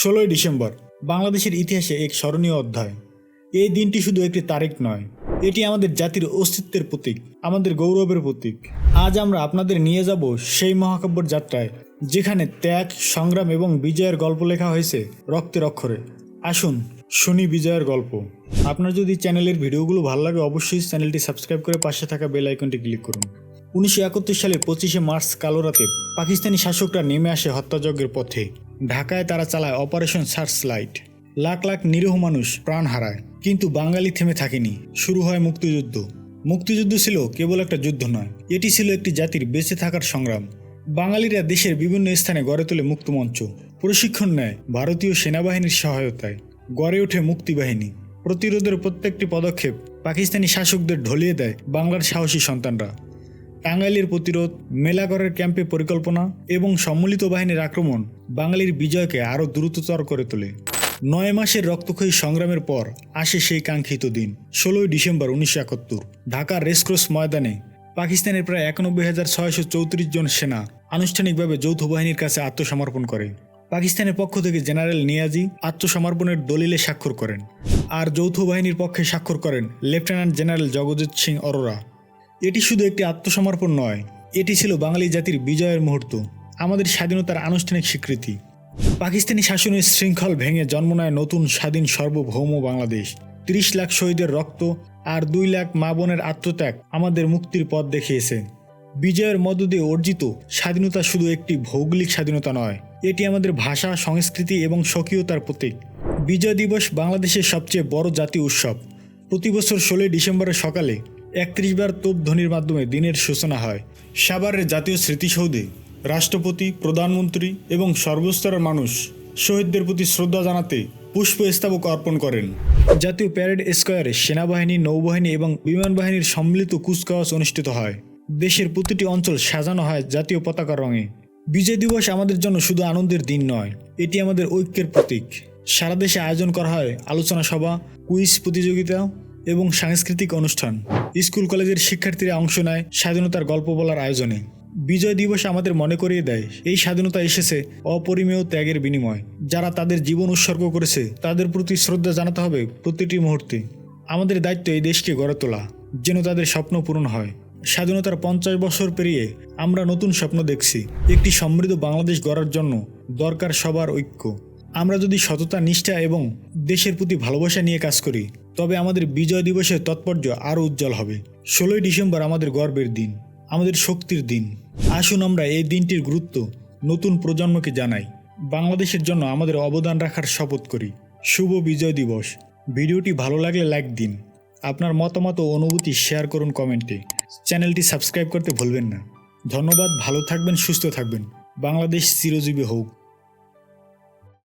ষোলোই ডিসেম্বর, বাংলাদেশের ইতিহাসে এক স্মরণীয় অধ্যায়। এই দিনটি শুধু একটি তারিখ নয়, এটি আমাদের জাতির অস্তিত্বের প্রতীক, আমাদের গৌরবের প্রতীক। আজ আমরা আপনাদের নিয়ে যাব সেই মহাকাব্যর যাত্রায়, যেখানে ত্যাগ, সংগ্রাম এবং বিজয়ের গল্প লেখা হয়েছে রক্তের অক্ষরে। আসুন শুনি বিজয়ের গল্প। আপনার যদি চ্যানেলের ভিডিওগুলো ভালো লাগে, অবশ্যই চ্যানেলটি সাবস্ক্রাইব করে পাশে থাকা বেল আইকনটি ক্লিক করুন। উনিশশো একাত্তর সালের পঁচিশে মার্চ কালো রাতে পাকিস্তানি শাসকরা নেমে আসে হত্যাযজ্ঞের পথে। ঢাকায় তারা চালায় operation search light. Lakh lakh নিরীহ মানুষ প্রাণ হারায়। কিন্তু বাঙালি থেমে থাকেনি। শুরু হয় মুক্তিযুদ্ধ। মুক্তিযুদ্ধ ছিল কেবল একটা যুদ্ধ নয়। এটি ছিল একটি জাতির বেঁচে থাকার সংগ্রাম। বাঙালিরা দেশের বিভিন্ন স্থানে গড়ে তোলে মুক্তমঞ্চ প্রশিক্ষণ নেয় ভারতীয় সেনাবাহিনীর সহায়তায়। গড়ে ওঠে মুক্তিবাহিনী প্রতিরোধের প্রত্যেকটি পদক্ষেপ পাকিস্তানি শাসকদের ঢলিয়ে দেয় বাংলার সাহসী সন্তানরা। টাঙ্গাইলের প্রতিরোধ মেলাগড়ের ক্যাম্পে পরিকল্পনা এবং সম্মিলিত বাহিনীর আক্রমণ বাঙালির বিজয়কে আরও দ্রুততর করে তোলে। নয় মাসের রক্তক্ষয়ী সংগ্রামের পর আসে সেই কাঙ্ক্ষিত দিন, ষোলোই ডিসেম্বর উনিশশো একাত্তর। ঢাকার রেসকোর্স ময়দানে পাকিস্তানের প্রায় একানব্বই হাজার ছয়শো চৌত্রিশ জন সেনা আনুষ্ঠানিকভাবে যৌথ বাহিনীর কাছে আত্মসমর্পণ করে। পাকিস্তানের পক্ষ থেকে জেনারেল নিয়াজি আত্মসমর্পণের দলিলে স্বাক্ষর করেন। আর যৌথ বাহিনীর পক্ষে স্বাক্ষর করেন লেফটেন্যান্ট জেনারেল জগজিৎ সিং অরোরা। এটি শুধু একটি আত্মসমর্পণ নয়, এটি ছিল বাঙালি জাতির বিজয়ের মুহূর্ত, আমাদের স্বাধীনতার আনুষ্ঠানিক স্বীকৃতি। পাকিস্তানি শাসনের শৃঙ্খল ভেঙে জন্ম নেয় নতুন স্বাধীন সার্বভৌম বাংলাদেশ। তিরিশ লাখ শহীদের রক্ত আর দুই লাখ মা বোনের আত্মত্যাগ আমাদের মুক্তির পথ দেখিয়েছে। বিজয়ের মধ্য দিয়ে অর্জিত স্বাধীনতা শুধু একটি ভৌগোলিক স্বাধীনতা নয়, এটি আমাদের ভাষা, সংস্কৃতি এবং স্বকীয়তার প্রতীক। বিজয় দিবস বাংলাদেশের সবচেয়ে বড় জাতীয় উৎসব। প্রতি বছর ষোলোই ডিসেম্বরের সকালে একত্রিশ বার তোপ ধ্বনির মাধ্যমে দিনের সূচনা হয়। সাভারের জাতীয় স্মৃতিসৌধে রাষ্ট্রপতি, প্রধানমন্ত্রী এবং সর্বস্তরের মানুষ শহীদদের প্রতি শ্রদ্ধা জানাতে পুষ্পস্তবক অর্পণ করেন। জাতীয় প্যারেড স্কোয়ারে সেনাবাহিনী, নৌবাহিনী এবং বিমান বাহিনীর সম্মিলিত কুচকাওয়াজ অনুষ্ঠিত হয়। দেশের প্রতিটি অঞ্চল সাজানো হয় জাতীয় পতাকার রঙে। বিজয় দিবস আমাদের জন্য শুধু আনন্দের দিন নয়, এটি আমাদের ঐক্যের প্রতীক। সারা দেশে আয়োজন করা হয় আলোচনা সভা, কুইজ প্রতিযোগিতা এবং সাংস্কৃতিক অনুষ্ঠান। স্কুল কলেজের শিক্ষার্থীরা অংশ নেয় স্বাধীনতার গল্প বলার আয়োজনে। বিজয় দিবস আমাদের মনে করিয়ে দেয়, এই স্বাধীনতা এসেছে অপরিমেয় ত্যাগের বিনিময়। যারা তাদের জীবন উৎসর্গ করেছে, তাদের প্রতি শ্রদ্ধা জানাতে হবে প্রতিটি মুহূর্তে। আমাদের দায়িত্ব এই দেশকে গড়ে তোলা, যেন তাদের স্বপ্ন পূরণ হয়। স্বাধীনতার পঞ্চাশ বছর পেরিয়ে আমরা নতুন স্বপ্ন দেখছি। একটি সমৃদ্ধ বাংলাদেশ গড়ার জন্য দরকার সবার ঐক্য। আমরা যদি সততা, নিষ্ঠা এবং দেশের প্রতি ভালোবাসা নিয়ে কাজ করি তবে আমাদের বিজয় দিবসের তাৎপর্য আরও উজ্জ্বল হবে। ষোলোই ডিসেম্বর আমাদের গর্বের দিন, আমাদের শক্তির দিন। আসুন আমরা এই দিনটির গুরুত্ব নতুন প্রজন্মকে জানাই। বাংলাদেশের জন্য আমাদের অবদান রাখার শপথ করি। শুভ বিজয় দিবস। ভিডিওটি ভালো লাগলে লাইক দিন। আপনার মতামত ও অনুভূতি শেয়ার করুন কমেন্টে। চ্যানেলটি সাবস্ক্রাইব করতে ভুলবেন না। ধন্যবাদ, ভালো থাকবেন, সুস্থ থাকবেন। বাংলাদেশ চিরজীবী হোক।